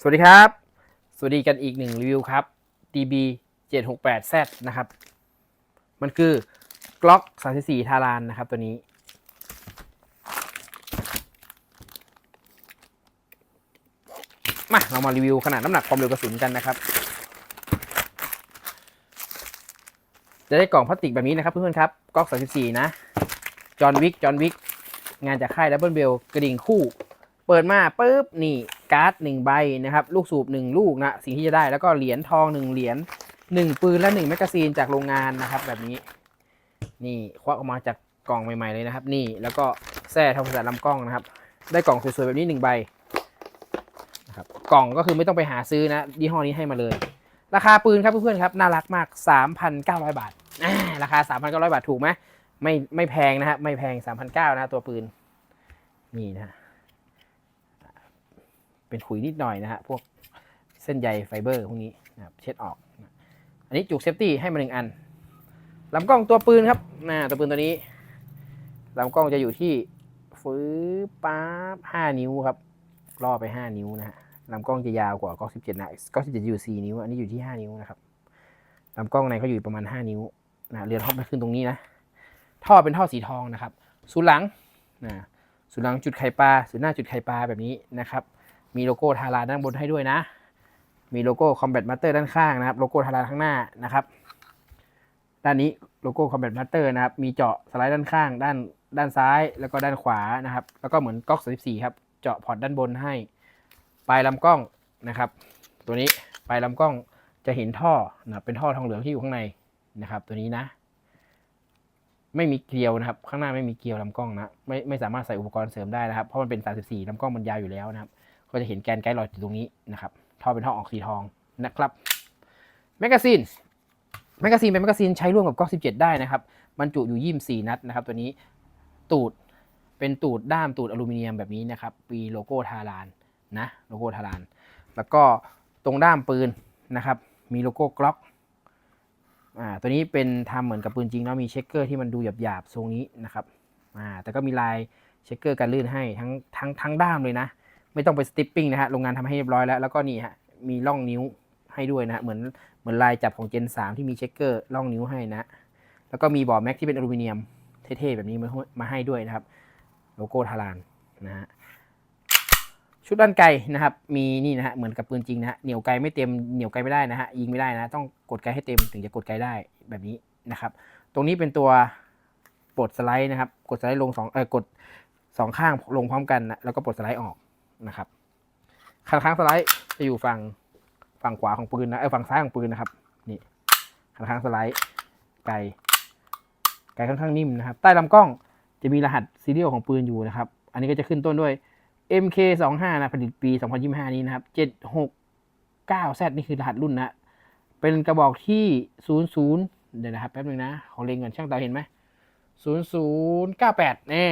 สวัสดีครับ สวัสดีกันอีกหนึ่งรีวิวครับ DB 768 Z นะครับ มันคือ Glock 34ทารานนะครับตัวนี้ มาเรามารีวิวขนาดน้ำหนักความเร็วกระสุนกันนะครับ จะได้กล่องพลาสติกแบบนี้นะครับเพื่อนๆครับก๊อก34 นะ จอห์นวิก จอห์นวิก งานจากค่ายดับเบิลเบลกระดิ่งคู่ เปิดมาปุ๊บนี่ การ์ดหนึ่งใบนะครับ ลูกสูบหนึ่งลูกนะ สิ่งที่จะได้แล้วก็เหรียญทองหนึ่งเหรียญหนึ่งปืนและหนึ่งแมกกาซีนจากโรงงานนะครับ แบบนี้ นี่ควักออกมาจากกล่องใหม่ ๆ เลยนะครับ นี่แล้วก็แส้ทำความสะอาดลำกล้องนะครับ ได้กล่องสวยๆแบบนี้หนึ่งใบนะครับกล่องก็คือไม่ต้องไปหาซื้อนะยี่ห้อนี้ให้มาเลย ราคาปืนครับเพื่อนๆครับน่ารักมาก 3,900 บาทอ่าราคา 3,900 บาทถูกไหมไม่ไม่แพงนะฮะไม่แพง 3,900นะตัวปืนนี่นะ เป็นขุยนิดหน่อยนะฮะพวกเส้นใยไฟเบอร์พวกนี้นะครับเช็ดออกนะอันนี้จุกเซฟตี้ให้มาหนึ่งอันลำกล้องตัวปืนครับนะตัวปืนตัวนี้ลำกล้องจะอยู่ที่ฟื้ป๊าบห้านิ้วครับล่อไปห้านิ้วนะฮะลำกล้องจะยาวกว่าก๊อกสิบเจ็ดนะก๊อกสิบเจ็ดอยู่สี่นิ้ว อันนี้อยู่ที่ห้านิ้วนะครับลำกล้องในเขาอยู่ประมาณห้านิ้วนะเรือนท็อปไปขึ้นตรงนี้นะท่อเป็นท่อสีทองนะครับศูนหลังนะศูนหลังจุดไข่ปลาศูนหน้าจุดไข่ปลาแบบนี้นะครับ มีโลโก้ทาราด้านบนให้ด้วยนะ มีโลโก้ Combat Master ด้านข้างนะครับ โลโก้ทาราข้างหน้านะครับ ด้านนี้โลโก้ Combat Master นะครับ มีเจาะสไลด์ด้านข้าง ด้านด้านซ้ายแล้วก็ด้านขวานะครับ แล้วก็เหมือนก๊อก34ครับ เจาะพอร์ตด้านบนให้ ปลายลำกล้องนะครับ ตัวนี้ปลายลำกล้องจะเห็นท่อนะเป็นท่อทองเหลืองที่อยู่ข้างในนะครับ ตัวนี้นะ ไม่มีเกลียวนะครับ ข้างหน้าไม่มีเกลียวลำกล้องนะไม่ไม่สามารถใส่อุปกรณ์เสริมได้นะครับเพราะมันเป็น 34ลำกล้องมันยาวอยู่แล้วนะครับ ก็จะเห็นแกนไกด์ลอยอยู่ตรงนี้นะครับท่อเป็นท่อออกสีทองนะครับแมกกาซีนแมกกาซีนเป็นแมกกาซีนใช้ร่วมกับก๊อก17 ได้นะครับบรรจุอยู่24นัดนะครับ ตัวนี้ตูดเป็นตูดด้ามตูดอลูมิเนียมแบบนี้นะครับปีโลโก้ทารานนะโลโก้ทารานแล้วก็ตรงด้ามปืนนะครับมีโลโก้กล็อกอ่าตัวนี้เป็นทำเหมือนกับปืนจริงแล้วมีเช็คเกอร์ที่มันดูหยาบๆทรงนี้นะครับอ่าแต่ก็มีลายเช็คเกอร์กันลื่นให้ทั้งทั้งทั้งด้ามเลยนะ ไม่ต้องไปสติปปิ้งนะฮะโรงงานทำให้เรียบร้อยแล้ว แล้วก็นี่ฮะมีร่องนิ้วให้ด้วยนะฮะเหมือนเหมือนลายจับของเจน 3 ที่มีเช็คเกอร์ร่องนิ้วให้นะ แล้วก็มีบอร์ดแม็กที่เป็นอลูมิเนียมเท่ๆแบบนี้มาให้มาให้ด้วยนะครับ โลโก้ทารานนะฮะชุดด้านไกลนะครับ มีนี่นะฮะเหมือนกับปืนจริงนะฮะเหนียวไกลไม่เต็มเหนียวไกลไม่ได้นะฮะยิงไม่ได้นะต้องกดไกลให้เต็มถึงจะกดไกลได้แบบนี้นะครับ ตรงนี้เป็นตัวปลดสไลด์นะครับ กดสไลด์ลงสองเออกดสองข้างลงพร้อมกันนะแล้วก็ปลดสไลด์ออก นะครับข้างข้างสไลด์จะอยู่ฝั่งฝั่งขวาของปืนนะเออฝั่งซ้ายของปืนนะครับนี่ข้างข้างสไลด์ไกลไกลค่อนข้างนิ่มนะครับ ใต้ลำกล้องจะมีรหัสซีเรียลของปืนอยู่นะครับ อันนี้ก็จะขึ้นต้นด้วย MK25 นะผลิตปี 2025 นี้นะครับ 769Z นี่คือรหัสรุ่นนะ เป็นกระบอกที่ 00 เดี๋ยวนะครับแป๊บนึงนะ ของเลงก่อนช่างตาเห็นไหม0098แน่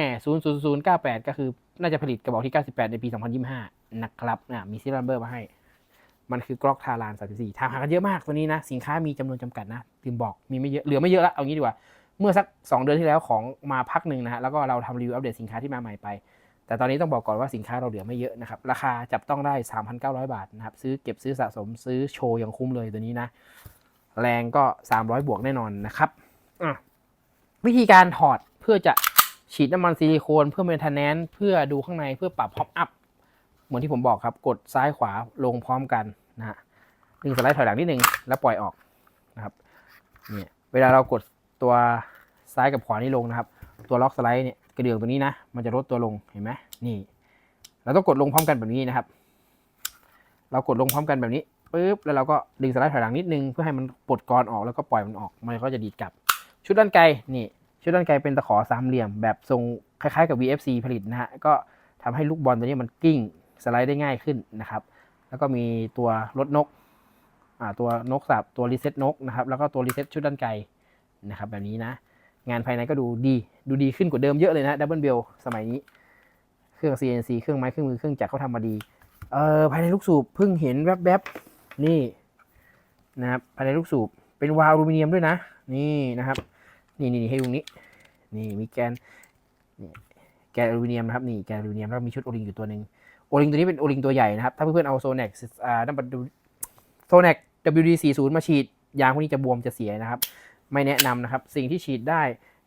00098 ก็คือ น่าจะผลิตกระบอกที่ 98 ในปี 2025 นะครับนะมีซีรัมเบอร์มาให้ มันคือกล็อกทาราน 34ทางหากันเยอะมากตัวนี้นะ สินค้ามีจำนวนจำกัดนะลืมบอกมีไม่เยอะเหลือไม่เยอะละเอางี้ดีกว่า เมื่อสัก 2 เดือนที่แล้วของมาพักหนึ่งนะฮะแล้วก็เราทำรีวิวอัปเดตสินค้าที่มาใหม่ไป แต่ตอนนี้ต้องบอกก่อนว่าสินค้าเราเหลือไม่เยอะนะครับราคาจับต้องได้ 3,900 บาทนะครับซื้อเก็บซื้อสะสมซื้อโชว์ยังคุ้มเลยตัวนี้นะแรงก็ 300 บวกแน่นอนนะครับอะวิธีการถอดเพื่อจะ ฉีดน้ำมันซิลิโคนเพื่อเมนเทนแนนเพื่อดูข้างในเพื่อปรับพ็อปอัพเหมือนที่ผมบอกครับ กดซ้ายขวาลงพร้อมกันนะฮะดึงสไลด์ถอยหลังนิดนึงแล้วปล่อยออกนะครับเนี่ยเวลาเรากดตัวซ้ายกับขวานี่ลงนะครับ ตัวล็อกสไลด์เนี่ยกระเดื่องตัวนี้นะ มันจะลดตัวลงเห็นไหมนี่เราต้องกดลงพร้อมกันแบบนี้นะครับ เรากดลงพร้อมกันแบบนี้ปุ๊บแล้วเราก็ดึงสไลด์ถอยหลังนิดนึงเพื่อให้มันปลดกรออกแล้วก็ปล่อยมันออกมันก็จะดีดกลับ ชุดด้านไกลนี่ ชุดด้านไกลเป็นตะขอสามเหลี่ยม แบบทรงคล้ายๆกับ VFC ผลิตนะฮะ ก็ทำให้ลูกบอลตัวนี้มันกิ้งสไลด์ได้ง่ายขึ้นนะครับ แล้วก็มีตัวรถนกตัวนกสับตัวรีเซ็ตนกนะครับ แล้วก็ตัวรีเซ็ตชุดด้านไกลนะครับแบบนี้นะ งานภายในก็ดูดีดูดีขึ้นกว่าเดิมเยอะเลยนะดับเบิลเบลสมัยนี้ เครื่อง CNC เครื่องไม้เครื่องมือเครื่องจักรเขาทำมาดีเออภายในลูกสูบเพิ่งเห็นแวบๆนี่นะครับภายในลูกสูบเป็นวาล์วอลูมิเนียมด้วยนะ นี่นะครับ นี่นี่ให้ดูนี้ นี่มีแกนแกนอลูมิเนียมนะครับนี่แกนอลูมิเนียมแล้วมีชุดโอลิงอยู่ตัวหนึ่งโอลิงตัวนี้เป็นโอลิงตัวใหญ่นะครับ ถ้าเพื่อนๆเอาโซเน็กอ่านั่นมาดูโซเน็ก WD40 มาฉีดยางพวกนี้จะบวมจะเสียนะครับ ไม่แนะนำนะครับ สิ่งที่ฉีดได้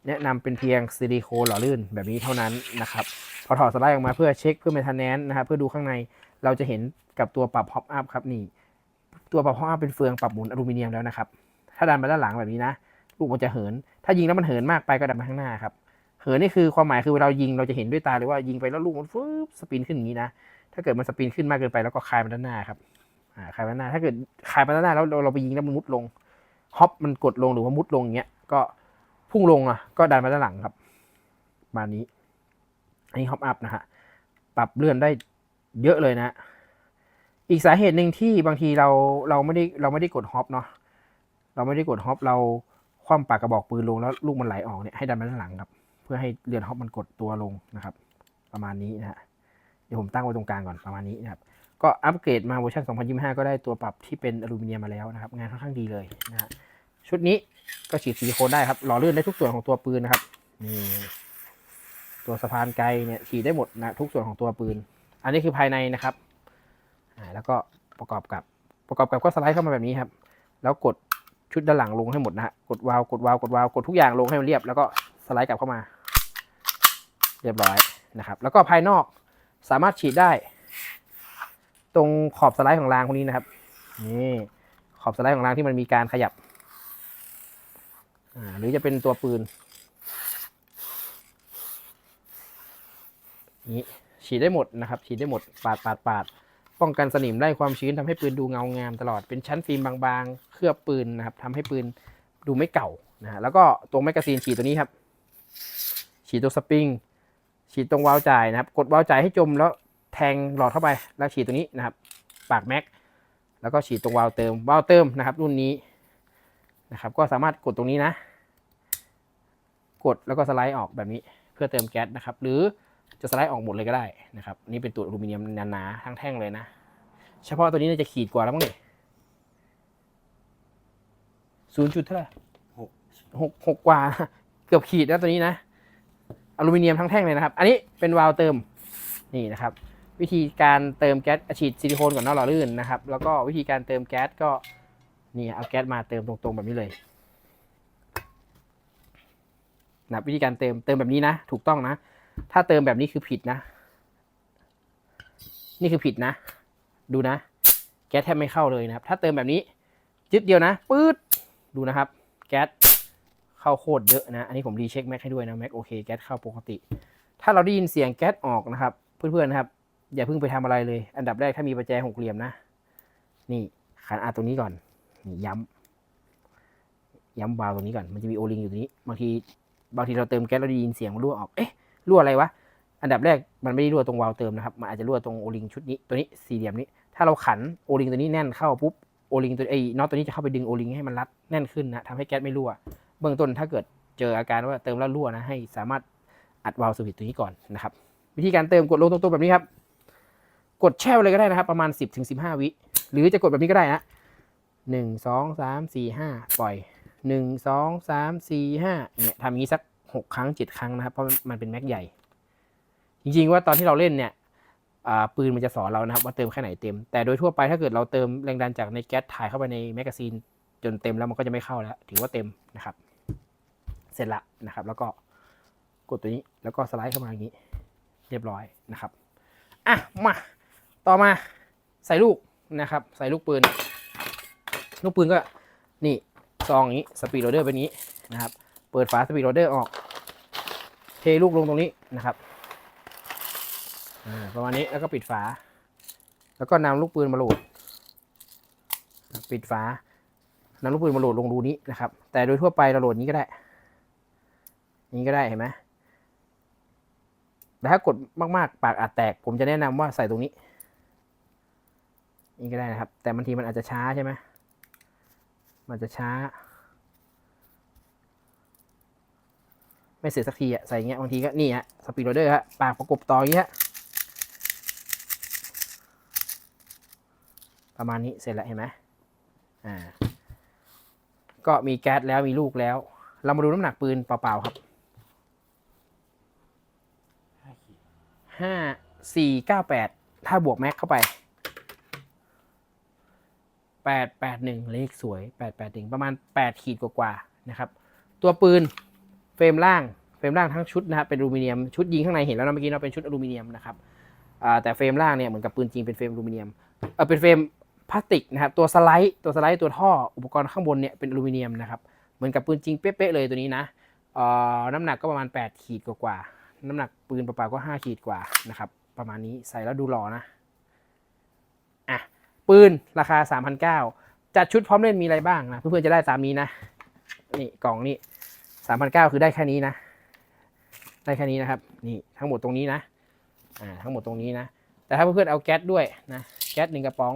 แนะนำเป็นเพียงซิลิโคนหล่อลื่นแบบนี้เท่านั้นนะครับพอถอดสไลด์ออกมาเพื่อเช็คเพื่อเมนเทนแนนนะครับเพื่อดูข้างในเราจะเห็นกับตัวปรับฮอปอัพครับนี่ตัวปรับฮอปอัพเป็นเฟืองปรับหมุนอลูมิเนียมแล้วนะครับ ถ้าดันมาด้านหลังแบบนี้นะ ลูกมันจะเหิน ถ้ายิงแล้วมันเหินมากไปก็ดันมาข้างหน้าครับ เหินนี่คือความหมายคือเวลาเรายิงเราจะเห็นด้วยตาเลยว่ายิงไปแล้วลูกมันฟึบสปินขึ้นอย่างนี้นะ ถ้าเกิดมันสปินขึ้นมากเกินไปแล้วก็คลายมาด้านหน้าครับอ่าคลายมาด้านหน้า ถ้าเกิดคลายมาด้านหน้าแล้วเราไปยิงแล้วมันมุดลงฮอปมันกดลงหรือว่ามุดลงอย่างเงี้ย ก็พุ่งลงอะ ก็ดันมาด้านหลังครับ มานี้ อันนี้ฮอปอัพนะฮะ ปรับเลื่อนได้เยอะเลยนะ อีกสาเหตุหนึ่งที่บางทีเราเราไม่ได้เราไม่ได้กดฮอปเนาะ เราไม่ได้กดฮอปเรา คว่ำปากกระบอกปืนลงแล้วลูกมันไหลออกเนี่ยให้ดันมาด้านหลังครับ เพื่อให้เรือนฮอปมันกดตัวลงนะครับ ประมาณนี้นะฮะเดี๋ยวผมตั้งไว้ตรงกลางก่อนประมาณนี้นะครับก็อัปเกรดมาเวอร์ชัน2025 ก็ได้ตัวปรับที่เป็นอลูมิเนียมมาแล้วนะครับ งานค่อนข้างดีเลยนะฮะชุดนี้ก็ฉีดซิลิโคนได้ครับหล่อลื่นได้ทุกส่วนของตัวปืนนะครับนี่ตัวสะพานไกลเนี่ยฉีดได้หมดนะทุกส่วนของตัวปืน อันนี้คือภายในนะครับอ่าแล้วก็ประกอบกับประกอบกับก็สไลด์เข้ามาแบบนี้ครับ แล้วกด ชุดด้านหลังลงให้หมดนะฮะ กดวาล์วกดวาล์วกดวาล์วกดทุกอย่างลงให้มันเรียบ แล้วก็สไลด์กลับเข้ามา เรียบร้อยนะครับ แล้วก็ภายนอกสามารถฉีดได้ ตรงขอบสไลด์ของรางพวกนี้นะครับ นี่ขอบสไลด์ของรางที่มันมีการขยับ หรือจะเป็นตัวปืนนี้ฉีดได้หมดนะครับ ฉีดได้หมด ปาดปาดปาด ป้องกันสนิมไล่ความชื้นทำให้ปืนดูเงางามตลอดเป็นชั้นฟิล์มบางๆ เคลือบปืนนะครับทำให้ปืนดูไม่เก่านะฮะแล้วก็ตรงแมกกาซีนฉีดตัวนี้ครับฉีดตัวสปริงฉีดตรงวาล์วจ่ายนะครับ กดวาล์วจ่ายให้จมแล้วแทงหลอดเข้าไปแล้วฉีดตัวนี้นะครับ ปากแม็กแล้วก็ฉีดตรงวาล์วเติมวาล์วเติมนะครับ รุ่นนี้นะครับ ก็สามารถกดตรงนี้นะ กดแล้วก็สไลด์ออกแบบนี้เพื่อเติมแก๊สนะครับ หรือ จะสไลด์ออกหมดเลยก็ได้นะครับนี่เป็นตัวอลูมิเนียมหนาๆทั้งแท่งเลยนะ เฉพาะตัวนี้น่าจะขีดกว่าแล้วมั้งเนี่ยศูนย์จุดเท่าไหร่หกหกหกกว่า เกือบขีดแล้วตัวนี้นะอลูมิเนียมทั้งแท่งเลยนะครับ อันนี้เป็นวาล์วเติมนี่นะครับ วิธีการเติมแก๊สฉีดซิลิโคนก่อนเนอกหล่อลื่นนะครับ แล้วก็วิธีการเติมแก๊สก็นี่เอาแก๊สมาเติมตรงๆแบบนี้เลยนะวิธีการเติมเติมแบบนี้นะ ถูกต้องนะ ถ้าเติมแบบนี้คือผิดนะ นี่คือผิดนะ ดูนะ แก๊สแทบไม่เข้าเลยนะครับ ถ้าเติมแบบนี้จึ๊ดเดียวนะปื๊ดดูนะครับ แก๊สเข้าโคตรเยอะนะ อันนี้ผมรีเช็คแม็กให้ด้วยนะแม็กโอเคแก๊สเข้าปกติ ถ้าเราได้ยินเสียงแก๊สออกนะครับ เพื่อนๆนะครับ อย่าเพิ่งไปทำอะไรเลย อันดับแรกถ้ามีประแจหกเหลี่ยมนะ นี่ขันอาตรงนี้ก่อนนี่ย้ำย้ำวาล์วตรงนี้ก่อนมันจะมีโอลิงอยู่ตรงนี้ บางทีบางทีเราเติมแก๊สเราได้ยินเสียงมันรั่วออกเอ๊ะ รั่วอะไรวะ อันดับแรกมันไม่ได้รั่วตรงวาล์วเติมนะครับ มันอาจจะรั่วตรงโอลิงชุดนี้ตัวนี้สี่เหลี่ยมนี้ ถ้าเราขันโอลิงตัวนี้แน่นเข้าปุ๊บโอลิงตัวไอ้น็อตตัวนี้จะเข้าไปดึงโอลิงให้มันรัดแน่นขึ้นนะทำให้แก๊สไม่รั่ว เบื้องต้นถ้าเกิดเจออาการว่าเติมแล้วรั่วนะให้สามารถอัดวาล์วสวิตตัวนี้ก่อนนะครับ วิธีการเติมกดลงตรงๆแบบนี้ครับ กดแช่ไว้เลยก็ได้นะครับ ประมาณ 10-15ถึงวิ หรือจะกดแบบนี้ก็ได้นะหนึ่งสองสามสี่ห้าปล่อยหนึ่งสองสามสี่ห้าเนี่ยทำอย่างนี้สัก หกครั้งเจ็ดครั้งนะครับ เพราะมันเป็นแม็กใหญ่ จริงๆว่าตอนที่เราเล่นเนี่ยปืนมันจะสอนเรานะครับว่าเติมแค่ไหนเต็ม แต่โดยทั่วไปถ้าเกิดเราเติมแรงดันจากในแก๊สถ่ายเข้าไปในแมกกาซีนจนเต็มแล้วมันก็จะไม่เข้าแล้ว ถือว่าเต็มนะครับ เสร็จละนะครับ แล้วก็กดตัวนี้แล้วก็สไลด์เข้ามาอย่างนี้ เรียบร้อยนะครับอะมาต่อมาใส่ลูกนะครับ ใส่ลูกปืน ลูกปืนก็นี่ซองอย่างนี้สปีดโรเดอร์เป็นนี้นะครับ เปิดฝาสปีดโรเดอร์ออก เทลูกลงตรงนี้นะครับประมาณนี้แล้วก็ปิดฝา แล้วก็นำลูกปืนมาโหลด ปิดฝานำลูกปืนมาโหลดลงรูนี้นะครับ แต่โดยทั่วไปเราโหลดนี้ก็ได้ นี้ก็ได้เห็นไหมแต่ถ้ากดมากๆ ปากอาจแตก ผมจะแนะนำว่าใส่ตรงนี้ นี่ก็ได้นะครับ แต่บางทีมันอาจจะช้าใช่ไหมมันจะช้า ไม่เสร็จสักทีอะใส่เงี้ยบางทีก็นี่ฮะสปีดโรเดอร์ฮะปากประกบต่ออย่างเงี้ยประมาณนี้เสร็จแล้วเห็นไหมอ่าก็มีแก๊สแล้วมีลูกแล้ว เรามาดูน้ำหนักปืนเปล่าๆครับห้าขีดห้าสี่เก้าแปดถ้าบวกแม็กเข้าไปแปดแปดหนึ่งเลขสวยแปดแปดหนึ่งประมาณแปดขีดกว่าๆนะครับ ตัวปืน เฟรมล่างเฟรมล่างทั้งชุดนะครับเป็นอลูมิเนียมชุดยิงข้างในเห็นแล้วนะเมื่อกี้เราเป็นชุดอลูมิเนียมนะครับแต่เฟรมล่างเนี่ยเหมือนกับปืนจริงเป็นเฟรมอลูมิเนียมเออเป็นเฟรมพลาสติกนะครับตัวสไลด์ตัวสไลด์ตัวท่ออุปกรณ์ข้างบนเนี่ยเป็นอลูมิเนียมนะครับเหมือนกับปืนจริงเป๊ะๆเลยตัวนี้นะอ่อน้ำหนักก็ประมาณ 8 ขีดกว่าๆน้ำหนักปืนเปล่าๆก็ 5 ขีดกว่านะครับประมาณนี้ใส่แล้วดูหล่อนะอะปืนราคา 3,900จัดชุดพร้อมเล่นมีอะไรบ้างนะเพื่อนๆจะได้ตามนี้นะนี่กล่องนี่ 3,900คือได้แค่นี้นะ ได้แค่นี้นะครับ นี่ทั้งหมดตรงนี้นะ อ่า ทั้งหมดตรงนี้นะ แต่ถ้าเพื่อนๆเอาแก๊สด้วยนะ แก๊สหนึ่งกระป๋อง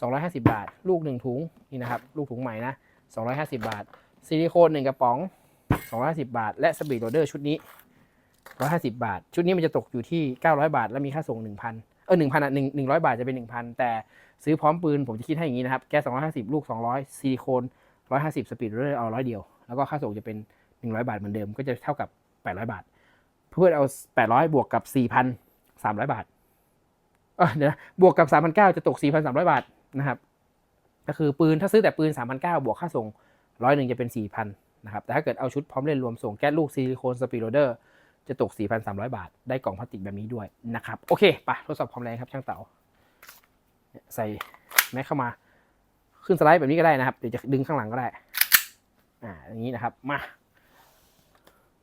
250 บาท ลูกหนึ่งถุง นี่นะครับ ลูกถุงใหม่นะ 250 บาท ซิลิโคนหนึ่งกระป๋อง 250 บาท และสปีดโรเดอร์ชุดนี้ 150 บาท ชุดนี้มันจะตกอยู่ที่ 900 บาท แล้วมีค่าส่ง 1,000 เออ1,000อะ1 100 บาทจะเป็น 1,000 แต่ซื้อพร้อมปืน ผมจะคิดให้อย่างนี้นะครับ แก๊ส250 ลูก 200 ซิลิโคน150 สปีดโรเดอร์เอาร้อยเดียว แล้วก็ค่าส่งจะเป็น 100 บาทเหมือนเดิมก็จะเท่ากับ 800 บาท เพื่อนเอา 800 บวกกับ 4,300 บาทเออเดี๋ยวบวกกับ3,900จะตก 4,300 บาทนะครับก็คือปืนถ้าซื้อแต่ปืน 3,900 บวกค่าส่งร้อยหนึ่งจะเป็น 4,000นะครับแต่ถ้าเกิดเอาชุดพร้อมเล่นรวมส่งแก๊สลูกซิลิโคนสปีดโรเดอร์จะตก 4,300 บาท ได้กล่องพลาสติกแบบนี้ด้วยนะครับโอเคไปทดสอบความแรงครับช่างเต๋าใส่แม็กเข้ามาขึ้นสไลด์แบบนี้ก็ได้นะครับเดี๋ยวจะดึงข้างหลังก็ได้อ่าอย่างนี้นะครับมา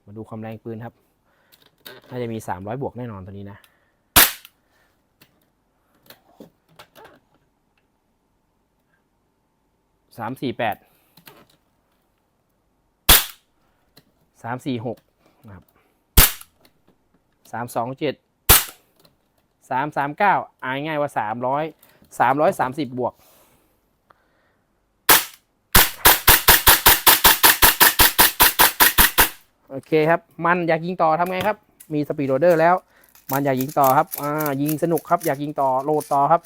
มาดูความแรงปืนครับ น่าจะมี 300 บวกแน่นอนตัวนี้นะ สามสี่แปด สามสี่หกนะครับสามสองเจ็ด สามสามเก้าอานง่ายว่าสามร้อย สามร้อยสามสิบบวก โอเคครับ มันอยากยิงต่อทำไงครับ มีสปีดโรเดอร์แล้ว มันอยากยิงต่อครับ อ่า ยิงสนุกครับ อยากยิงต่อ โหลดต่อครับ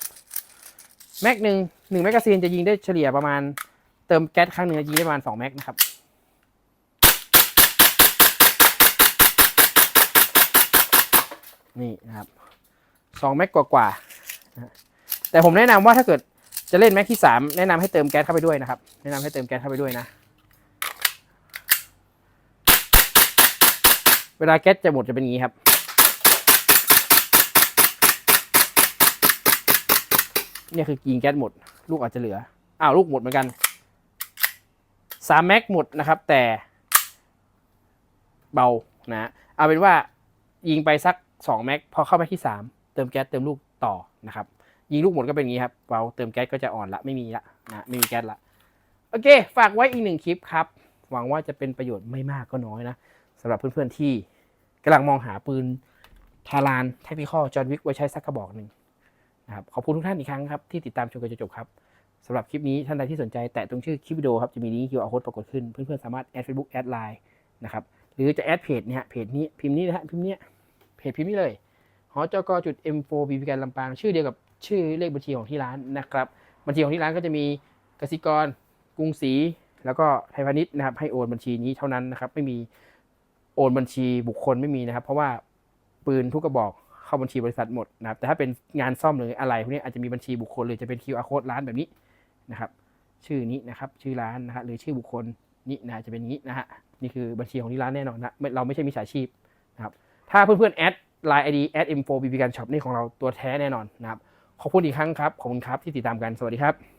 แม็กหนึ่งหนึ่งแมกกาซีนจะยิงได้เฉลี่ยประมาณ เติมแก๊สครั้งหนึ่งจะยิงได้ประมาณสองแม็กนะครับนี่นะครับสองแม็กกว่า ๆ แต่ผมแนะนำว่าถ้าเกิดจะเล่นแม็กที่สามแนะนำให้เติมแก๊สเข้าไปด้วยนะครับ แนะนำให้เติมแก๊สเข้าไปด้วยนะ เวลาแก๊สจะหมดจะเป็นอย่างนี้ครับ เนี่ยคือยิงแก๊สหมด ลูกอาจจะเหลือ อ้าวลูกหมดเหมือนกันสามแม็กหมดนะครับแต่เบานะเอาเป็นว่ายิงไปสักสองแม็กพอเข้าแม็กที่สามเติมแก๊สเติมลูกต่อนะครับยิงลูกหมดก็เป็นอย่างนี้ครับเบาเติมแก๊สก็จะอ่อนละไม่มีละนะไม่มีแก๊สละโอเค ฝากไว้อีกหนึ่งคลิปครับ หวังว่าจะเป็นประโยชน์ไม่มากก็น้อยนะ สำหรับเพื่อนๆที่กำลังมองหาปืนทารานเทคนิคอจอห์นวิกไว้ใช้สักกระบอกหนึ่งนะครับขอบคุณทุกท่านอีกครั้งครับที่ติดตามชมกันจนจบครับสำหรับคลิปนี้ท่านใดที่สนใจแตะตรงชื่อคลิปวิดีโอครับจะมีลิงก์ QR code ปรากฏขึ้น เพื่อนๆสามารถแอด Facebook แอดไลน์นะครับหรือจะแอดเพจเนี่ยเพจนี้พิมพ์นี้นะฮะพิมพ์เนี้ยเพจพิมพ์นี้เลยหอจกจุด M4 บีพีการลำปางชื่อเดียวกับชื่อเลขบัญชีของที่ร้านนะครับบัญชีของที่ร้านก็จะมีกสิกร กรุงศรีแล้วก็ไทยพาณิชย์นะครับให้โอนบัญชีนี้เท่านั้นนะครับไม่มี โอนบัญชีบุคคลไม่มีนะครับ เพราะว่าปืนทุกกระบอกเข้าบัญชีบริษัทหมดนะครับแต่ถ้าเป็นงานซ่อมหรืออะไรพวกนี้อาจจะมีบัญชีบุคคลหรือจะเป็น QR code ร้านแบบนี้นะครับ ชื่อนี้นะครับชื่อร้านนะฮะหรือชื่อบุคคลนี้นะจะเป็นนี้นะฮะนี่คือบัญชีของที่ร้านแน่นอนนะเราไม่ใช่มิจฉาชีพนะครับถ้าเพื่อนๆแอดไลน์ไอดีแอดอินโฟบีบีการช็อปนี่ของเราตัวแท้แน่นอนนะครับขอบคุณอีกครั้งครับขอบคุณครับที่ติดตามกันสวัสดีครับ